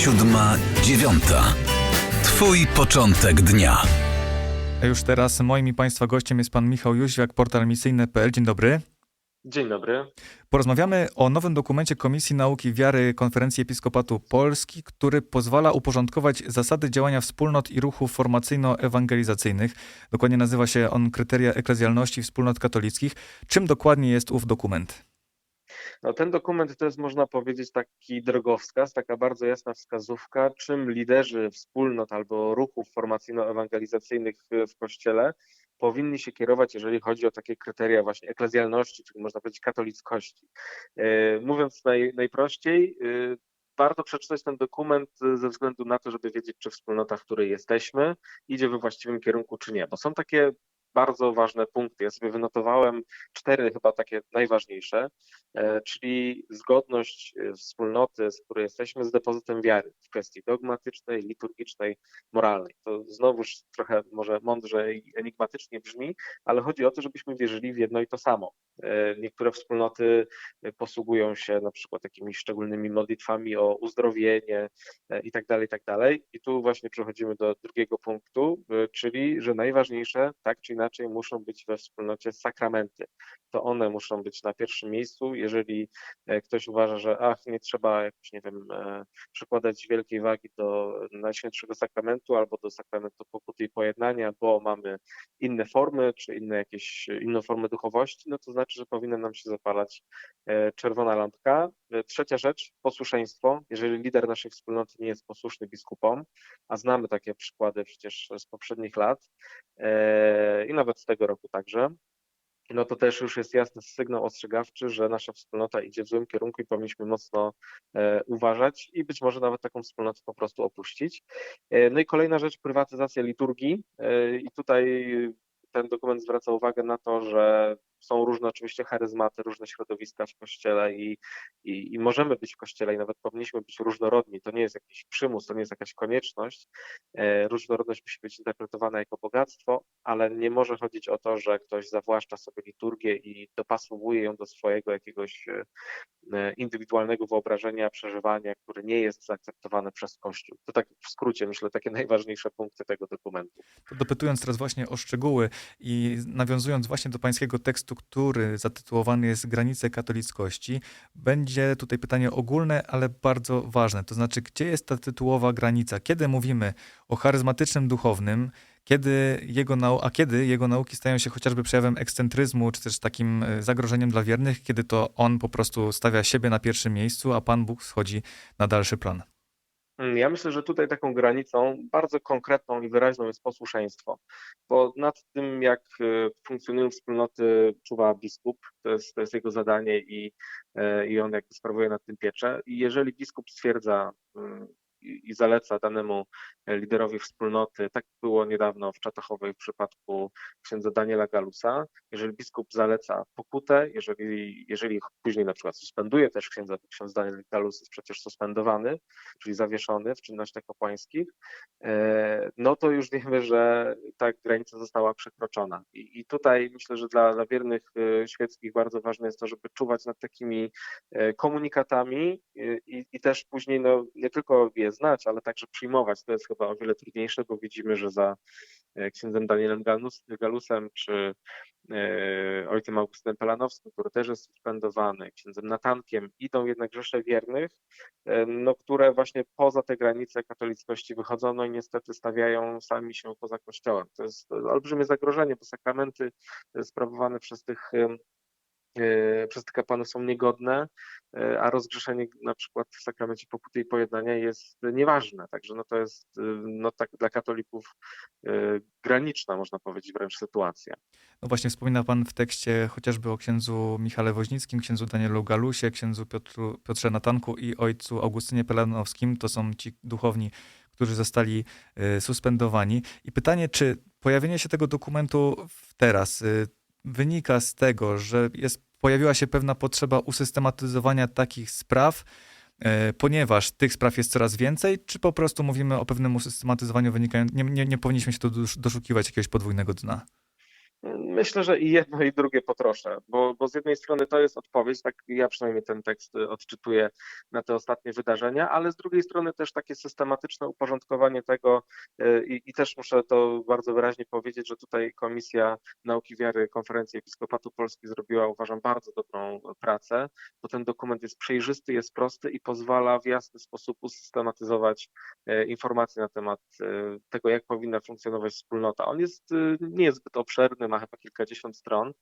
siódma, dziewiąta. Twój początek dnia. A już teraz moim i Państwa gościem jest Pan Michał Jóźwiak, portal misyjny.pl. Dzień dobry. Dzień dobry. Porozmawiamy o nowym dokumencie Komisji Nauki Wiary Konferencji Episkopatu Polski, który pozwala uporządkować zasady działania wspólnot i ruchów formacyjno-ewangelizacyjnych. Dokładnie nazywa się on Kryteria Eklezjalności Wspólnot Katolickich. Czym dokładnie jest ów dokument? No, ten dokument to jest, można powiedzieć, taki drogowskaz, taka bardzo jasna wskazówka, czym liderzy wspólnot albo ruchów formacyjno-ewangelizacyjnych w, Kościele powinni się kierować, jeżeli chodzi o takie kryteria właśnie eklezjalności, czyli można powiedzieć katolickości. E, mówiąc naj, najprościej, e, warto przeczytać ten dokument ze względu na to, żeby wiedzieć, czy wspólnota, w której jesteśmy, idzie we właściwym kierunku, czy nie. Bo są takie bardzo ważne punkty. Ja sobie wynotowałem cztery chyba takie najważniejsze, e, czyli zgodność e, wspólnoty, z której jesteśmy, z depozytem wiary w kwestii dogmatycznej, liturgicznej, moralnej. To znowuż trochę może mądrze i enigmatycznie brzmi, ale chodzi o to, żebyśmy wierzyli w jedno i to samo. E, niektóre wspólnoty posługują się na przykład jakimiś szczególnymi modlitwami o uzdrowienie i tak dalej, i tak dalej. I tu właśnie przechodzimy do drugiego punktu, czyli że najważniejsze, tak czy inaczej muszą być we wspólnocie sakramenty. To one muszą być na pierwszym miejscu. Jeżeli e, ktoś uważa, że ach, nie trzeba jakoś, nie wiem, e, przykładać wielkiej wagi do Najświętszego Sakramentu albo do sakramentu pokuty i pojednania, bo mamy inne formy, czy inne jakieś, inną formę duchowości, no to znaczy, że powinna nam się zapalać e, czerwona lampka. Trzecia rzecz, posłuszeństwo. Jeżeli lider naszej wspólnoty nie jest posłuszny biskupom, a znamy takie przykłady przecież z poprzednich lat i nawet z tego roku także, no to też już jest jasny sygnał ostrzegawczy, że nasza wspólnota idzie w złym kierunku i powinniśmy mocno e, uważać i być może nawet taką wspólnotę po prostu opuścić. E, no i kolejna rzecz, prywatyzacja liturgii. E, I tutaj ten dokument zwraca uwagę na to, że są różne oczywiście charyzmaty, różne środowiska w kościele i, i, i, możemy być w kościele i nawet powinniśmy być różnorodni. To nie jest jakiś przymus, to nie jest jakaś konieczność. E, różnorodność musi być interpretowana jako bogactwo, ale nie może chodzić o to, że ktoś zawłaszcza sobie liturgię i dopasowuje ją do swojego jakiegoś e, e indywidualnego wyobrażenia, przeżywania, które nie jest zaakceptowane przez Kościół. To tak w skrócie, myślę, takie najważniejsze punkty tego dokumentu. Dopytując teraz właśnie o szczegóły i nawiązując właśnie do pańskiego tekstu, tekstu, który zatytułowany jest Granice katolickości, będzie tutaj pytanie ogólne, ale bardzo ważne. To znaczy, gdzie jest ta tytułowa granica? Kiedy mówimy o charyzmatycznym duchownym, kiedy jego nau- a kiedy jego nauki stają się chociażby przejawem ekscentryzmu, czy też takim e, zagrożeniem dla wiernych, kiedy to on po prostu stawia siebie na pierwszym miejscu, a Pan Bóg schodzi na dalszy plan. Mm, ja myślę, że tutaj taką granicą bardzo konkretną i wyraźną jest posłuszeństwo, bo nad tym, jak e, funkcjonują wspólnoty, czuwa biskup, to jest, to jest jego zadanie i, e, i on jakby sprawuje nad tym pieczę. I jeżeli biskup stwierdza, i zaleca danemu liderowi wspólnoty. Tak było niedawno w Czatachowej w przypadku księdza Daniela Galusa. Jeżeli biskup zaleca pokutę, jeżeli, jeżeli później na przykład suspenduje też księdza, ksiądz Daniel Galus jest przecież suspendowany, czyli zawieszony w czynnościach kapłańskich, e, no to już wiemy, że ta granica została przekroczona. I, i tutaj myślę, że dla, dla wiernych e, świeckich bardzo ważne jest to, żeby czuwać nad takimi e, komunikatami i, i też później no, nie tylko je znać, ale także przyjmować. To jest chyba o wiele trudniejsze, bo widzimy, że za e, księdzem Danielem Galus, Galusem czy e, ojcem Augustynem Pelanowskim, który też jest suspendowany, księdzem Natankiem, idą jednak rzesze wiernych, e, no, które właśnie poza te granice katolickości wychodzą no i niestety stawiają sami się poza kościołem. To jest olbrzymie zagrożenie, bo sakramenty sprawowane przez tych przez tych kapłanów są niegodne, e, a rozgrzeszenie na przykład w sakramencie pokuty i pojednania jest nieważne. Także no to jest e, no tak dla katolików graniczna, można powiedzieć, wręcz sytuacja. No właśnie wspomina Pan w tekście chociażby o księdzu Michale Woźnickim, księdzu Danielu Galusie, księdzu Piotru, Piotrze Natanku i ojcu Augustynie Pelanowskim. To są ci duchowni, którzy zostali suspendowani. I pytanie, czy pojawienie się tego dokumentu teraz wynika z tego, że jest, pojawiła się pewna potrzeba usystematyzowania takich spraw, e, ponieważ tych spraw jest coraz więcej, czy po prostu mówimy o pewnym usystematyzowaniu wynikającym, nie, nie, nie powinniśmy się tu doszukiwać jakiegoś podwójnego dna? Myślę, że i jedno, i drugie potroszę, bo, bo z jednej strony to jest odpowiedź, tak ja przynajmniej ten tekst odczytuję na te ostatnie wydarzenia, ale z drugiej strony też takie systematyczne uporządkowanie tego y, i, i też muszę to bardzo wyraźnie powiedzieć, że tutaj Komisja Nauki Wiary Konferencji Episkopatu Polski zrobiła, uważam, bardzo dobrą pracę, bo ten dokument jest przejrzysty, jest prosty i pozwala w jasny sposób usystematyzować e, informacje na temat e, tego, jak powinna funkcjonować wspólnota. On jest, e, nie jest zbyt obszerny, ma chyba kilkadziesiąt stron.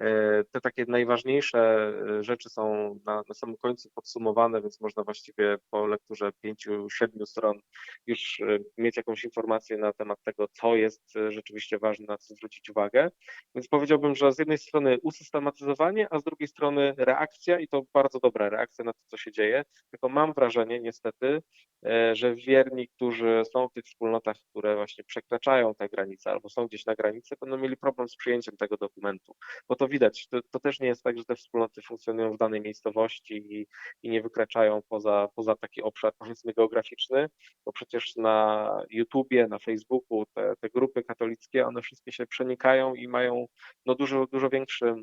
E, Te takie najważniejsze e, rzeczy są na, na samym końcu podsumowane, więc można właściwie po lekturze pięciu, siedmiu stron już e, mieć jakąś informację na temat tego, co jest rzeczywiście ważne, na co zwrócić uwagę. Więc powiedziałbym, że z jednej strony usystematyzowanie, a z drugiej strony reakcja i to bardzo dobra reakcja na to, co się dzieje. Tylko mam wrażenie niestety, że wierni, którzy są w tych wspólnotach, które właśnie przekraczają te granice albo są gdzieś na granicy, będą mieli problem z przyjęciem tego dokumentu. Bo to widać, to, to też nie jest tak, że te wspólnoty funkcjonują w danej miejscowości i, i nie wykraczają poza, poza taki obszar powiedzmy geograficzny, bo przecież na YouTubie, na Facebooku te, te grupy katolickie, one wszystkie się przenikają i mają no, dużo, dużo większy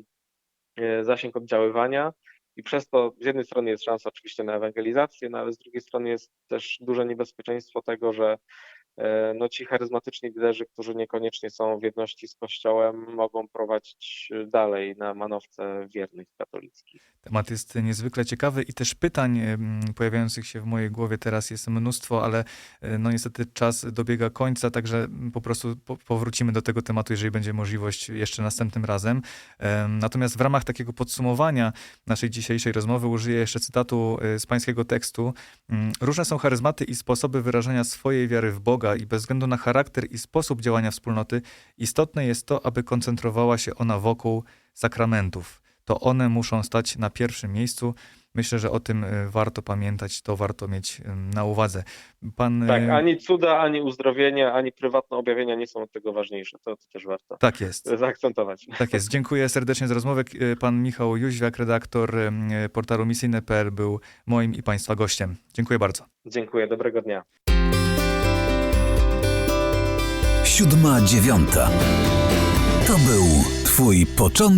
e, zasięg oddziaływania i przez to z jednej strony jest szansa oczywiście na ewangelizację, no ale z drugiej strony jest też duże niebezpieczeństwo tego, że no, ci charyzmatyczni liderzy, którzy niekoniecznie są w jedności z Kościołem, mogą prowadzić dalej na manowce wiernych katolickich. Temat jest niezwykle ciekawy i też pytań pojawiających się w mojej głowie teraz jest mnóstwo, ale e, no niestety czas dobiega końca, także po prostu po, powrócimy do tego tematu, jeżeli będzie możliwość jeszcze następnym razem. Em, Natomiast w ramach takiego podsumowania naszej dzisiejszej rozmowy użyję jeszcze cytatu e, z pańskiego tekstu. Mm, Różne są charyzmaty i sposoby wyrażania swojej wiary w Boga i bez względu na charakter i sposób działania wspólnoty, istotne jest to, aby koncentrowała się ona wokół sakramentów to one muszą stać na pierwszym miejscu. Myślę, że o tym e, warto pamiętać, to warto mieć na uwadze. Pan, Tak, e, ani cuda, ani uzdrowienia, ani prywatne objawienia nie są od tego ważniejsze. To, to też warto tak jest. zaakcentować. Tak jest. Dziękuję serdecznie za rozmowę. E, Pan Michał Jóźwiak, redaktor portalu misyjne.pl był moim i Państwa gościem. Dziękuję bardzo. Dziękuję, dobrego dnia. Siódma dziewiąta. To był Twój początek.